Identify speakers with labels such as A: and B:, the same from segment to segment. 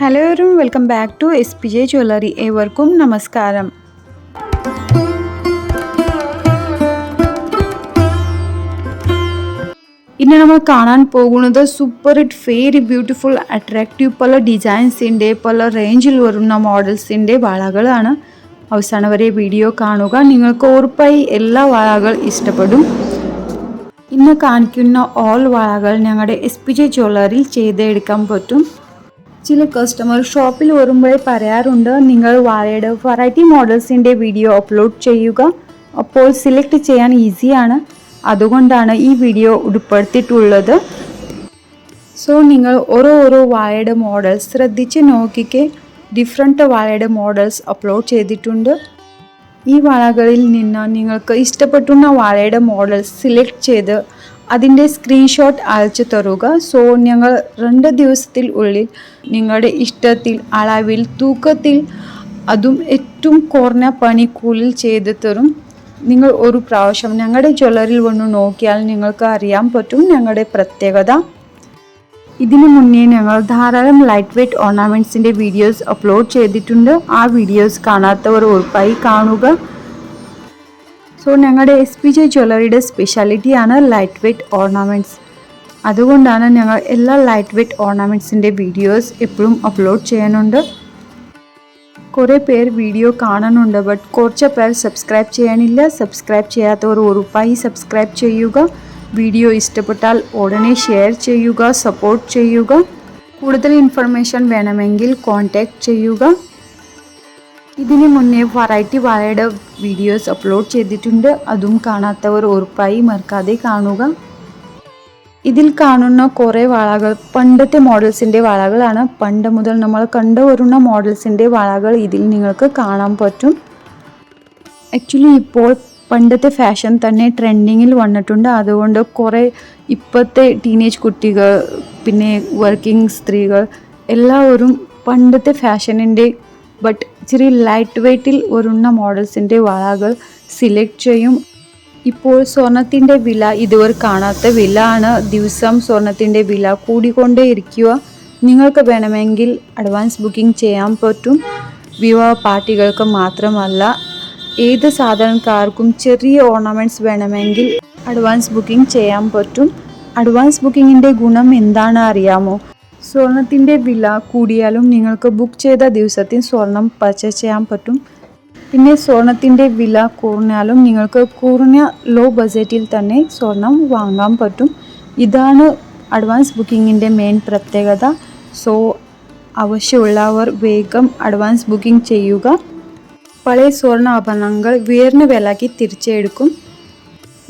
A: Hello എവരും welcome back to S P J jewellery ഏവർക്കും നമസ്കാരം. ഇനി നമ്മൾ കാണാൻ പോകുന്നത് super it very beautiful attractive പല ഡിസൈൻസിന്റെ പല റേഞ്ചിൽ വരുന്ന മോഡൽസിന്റെ വളകളാണ്. അവസാനം വരെ വീഡിയോ കാണുക. നിങ്ങൾക്ക് ഉറപ്പായി എല്ലാ വളകൾ ഇഷ്ടപ്പെടും. ഇന്ന് കാണിക്കുന്ന ഓൾ വളകൾ ഞങ്ങളുടെ എസ് പി ജെ ചെയ്തെടുക്കാൻ പറ്റും. ചില കസ്റ്റമർ ഷോപ്പിൽ വരുമ്പോഴേ പറയാറുണ്ട് നിങ്ങൾ വാഴയുടെ വെറൈറ്റി മോഡൽസിന്റെ വീഡിയോ അപ്ലോഡ് ചെയ്യുക. അപ്പോൾ സെലക്ട് ചെയ്യാൻ ഈസിയാണ് അതുകൊണ്ടാണ് ഈ വീഡിയോ ഉൾപ്പെടുത്തിയിട്ടുള്ളത്. സോ നിങ്ങൾ ഓരോ ഓരോ വാഴയുടെ മോഡൽസ് ശ്രദ്ധിച്ച് നോക്കിക്കെ. ഡിഫറെന്റ് വാഴയുടെ മോഡൽസ് അപ്ലോഡ് ചെയ്തിട്ടുണ്ട്. ഈ വളകളിൽ നിന്ന് നിങ്ങൾക്ക് ഇഷ്ടപ്പെട്ടുന്ന വാഴയുടെ മോഡൽസ് സെലക്ട് ചെയ്ത് അതിന്റെ സ്ക്രീൻഷോട്ട് അയച്ചു തരുക. സോ ഞങ്ങൾ രണ്ട് ദിവസത്തിൽ ഉള്ളിൽ നിങ്ങളുടെ ഇഷ്ടത്തിൽ അളവിൽ തൂക്കത്തിൽ അതും ഏറ്റവും കുറഞ്ഞ പണിക്കൂലിൽ ചെയ്തു തരും. നിങ്ങൾ ഒരു പ്രാവശ്യം ഞങ്ങളുടെ ജ്വല്ലറിൽ വന്ന് നോക്കിയാൽ നിങ്ങൾക്ക് അറിയാൻ പറ്റും ഞങ്ങളുടെ പ്രത്യേകത. ഇതിനു മുന്നേ ഞങ്ങൾ ധാരാളം ലൈറ്റ് വെയ്റ്റ് ഓർണമെന്റ്സിന്റെ വീഡിയോസ് അപ്ലോഡ് ചെയ്തിട്ടുണ്ട്. ആ വീഡിയോസ് കാണാത്തവർ ഉറപ്പായി കാണുക. സോ ഞങ്ങളുടെ എസ് പി ജെ ജ്വല്ലറിയുടെ സ്പെഷ്യാലിറ്റിയാണ് ലൈറ്റ് വെയ്റ്റ് ഓർണമെന്റ്സ് അതുകൊണ്ടാണ് ഞങ്ങൾ എല്ലാ ലൈറ്റ് വെയ്റ്റ് ഓർണമെന്റ്സിന്റെ വീഡിയോസ് എപ്പോഴും അപ്ലോഡ് ചെയ്യാനുണ്ട്. കുറേ പേർ വീഡിയോ കാണുന്നുണ്ട് ബട്ട് കുറച്ച് പേർ സബ്സ്ക്രൈബ് ചെയ്യാനില്ല. സബ്സ്ക്രൈബ് ചെയ്യാത്തവർ ഉറപ്പായി സബ്സ്ക്രൈബ് ചെയ്യുക. വീഡിയോ ഇഷ്ടപ്പെട്ടാൽ ഉടനെ ഷെയർ ചെയ്യുക സപ്പോർട്ട് ചെയ്യുക. കൂടുതൽ ഇൻഫർമേഷൻ വേണമെങ്കിൽ കോൺടാക്റ്റ് ചെയ്യുക. ഇതിന് മുന്നേ വെറൈറ്റി വാഴയുടെ വീഡിയോസ് അപ്ലോഡ് ചെയ്തിട്ടുണ്ട്. അതും കാണാത്തവർ ഉറപ്പായി മറക്കാതെ കാണുക. ഇതിൽ കാണുന്ന കുറേ വാളകൾ പണ്ടത്തെ മോഡൽസിന്റെ വാളകളാണ് പണ്ട് മുതൽ നമ്മൾ കണ്ടുവരുന്ന മോഡൽസിന്റെ വാളകൾ ഇതിൽ നിങ്ങൾക്ക് കാണാൻ പറ്റും. ആക്ച്വലി ഇപ്പോൾ പണ്ടത്തെ ഫാഷൻ തന്നെ ട്രെൻഡിങ്ങിൽ വന്നിട്ടുണ്ട്. അതുകൊണ്ട് കുറേ ഇപ്പോഴത്തെ ടീനേജ് കുട്ടികൾ പിന്നെ വർക്കിംഗ് സ്ത്രീകൾ എല്ലാവരും പണ്ടത്തെ ഫാഷനിന്റെ ബട്ട് ഇച്ചിരി ലൈറ്റ് വെയ്റ്റിൽ വരുന്ന മോഡൽസിന്റെ വളകൾ സിലക്ട് ചെയ്യും. ഇപ്പോൾ സ്വർണത്തിന്റെ വില ഇതുവരെ കാണാത്ത വില ആണ് ദിവസം സ്വർണത്തിന്റെ വില കൂടിക്കൊണ്ടേ ഇരിക്കുക നിങ്ങൾക്ക് വേണമെങ്കിൽ അഡ്വാൻസ് ബുക്കിംഗ് ചെയ്യാൻ പറ്റും. വിവാഹ പാർട്ടികൾക്ക് മാത്രമല്ല ഏത് സാധാരണക്കാർക്കും ചെറിയ ഓർണമെന്റ്സ് വേണമെങ്കിൽ അഡ്വാൻസ് ബുക്കിംഗ് ചെയ്യാൻ പറ്റും. അഡ്വാൻസ് ബുക്കിങ്ങിന്റെ ഗുണം എന്താണ് അറിയാമോ? സ്വർണത്തിന്റെ വില കൂടിയാലും നിങ്ങൾക്ക് ബുക്ക് ചെയ്ത ദിവസത്തിൽ സ്വർണം പർച്ചേസ് ചെയ്യാൻ പറ്റും. പിന്നെ സ്വർണത്തിന്റെ വില കുറഞ്ഞാലും നിങ്ങൾക്ക് കുറഞ്ഞ ലോ ബജറ്റിൽ തന്നെ സ്വർണം വാങ്ങാൻ പറ്റും. ഇതാണ് അഡ്വാൻസ് ബുക്കിങ്ങിന്റെ മെയിൻ പ്രത്യേകത. സോ ആവശ്യമുള്ളവർ വേഗം അഡ്വാൻസ് ബുക്കിംഗ് ചെയ്യുക. പഴയ സ്വർണ ആഭരണങ്ങൾ ഉയർന്ന വിലയ്ക്ക് തിരിച്ചെടുക്കും.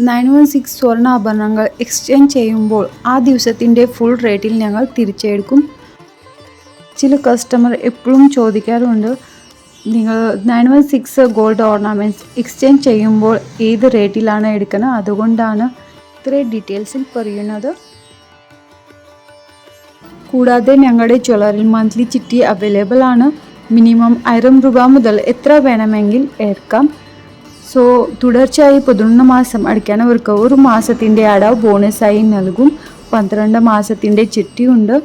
A: നയൻ വൺ സിക്സ് സ്വർണാഭരണങ്ങൾ എക്സ്ചേഞ്ച് ചെയ്യുമ്പോൾ ആ ദിവസത്തിന്റെ ഫുൾ റേറ്റിൽ ഞങ്ങൾ തിരിച്ചെടുക്കും. ചില കസ്റ്റമർ എപ്പോഴും ചോദിക്കാറുണ്ട് നിങ്ങൾ nine one six gold ornaments exchange ചെയ്യുമ്പോൾ ഏത് റേറ്റിലാണ് എടുക്കുന്നത്? അതുകൊണ്ടാണ് ഇത്രയും ഡീറ്റെയിൽസിൽ പറയുന്നത്. കൂടാതെ ഞങ്ങളുടെ ജ്വല്ലറിൽ മന്ത്ലി ചിട്ടി അവൈലബിൾ ആണ്. മിനിമം ആയിരം രൂപ മുതൽ എത്ര വേണമെങ്കിൽ എടുക്കാം സോ തുടർച്ചയായി പതിനൊന്ന് മാസം അടയ്ക്കാനവർക്ക് ഒരു മാസത്തിന്റെ അടവ് ബോണസായി നൽകും. പന്ത്രണ്ട് മാസത്തിന്റെ ചിട്ടിയുണ്ട്.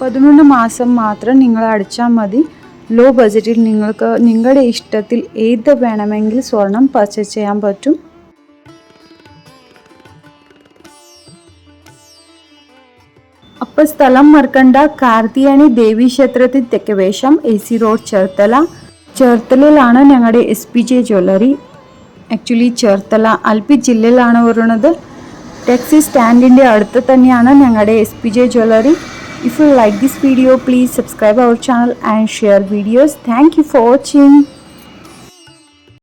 A: പതിനൊന്ന് മാസം മാത്രം നിങ്ങൾ അടച്ചാൽ മതി. ലോ ബജറ്റിൽ നിങ്ങൾക്ക് നിങ്ങളുടെ ഇഷ്ടത്തിൽ ഏത് വേണമെങ്കിൽ സ്വർണം പർച്ചേസ് ചെയ്യാൻ പറ്റും. അപ്പോൾ സ്ഥലം മറക്കണ്ട കാർത്തിയാനി ദേവീക്ഷേത്രത്തിൽ ക്ഷേത്രത്തിൽ തെക്കുവേശം എ സി റോഡ് ചേർത്തല. ചേർത്തലയിലാണ് ഞങ്ങളുടെ S P J jewellery actually Cherthala Alleppey ജില്ലയിലാണ് വരുന്നത്. ടാക്സി സ്റ്റാൻഡിന്റെ അടുത്ത് തന്നെയാണ് ഞങ്ങളുടെ S P J jewellery if you like this video please subscribe our channel and share videos thank you for watching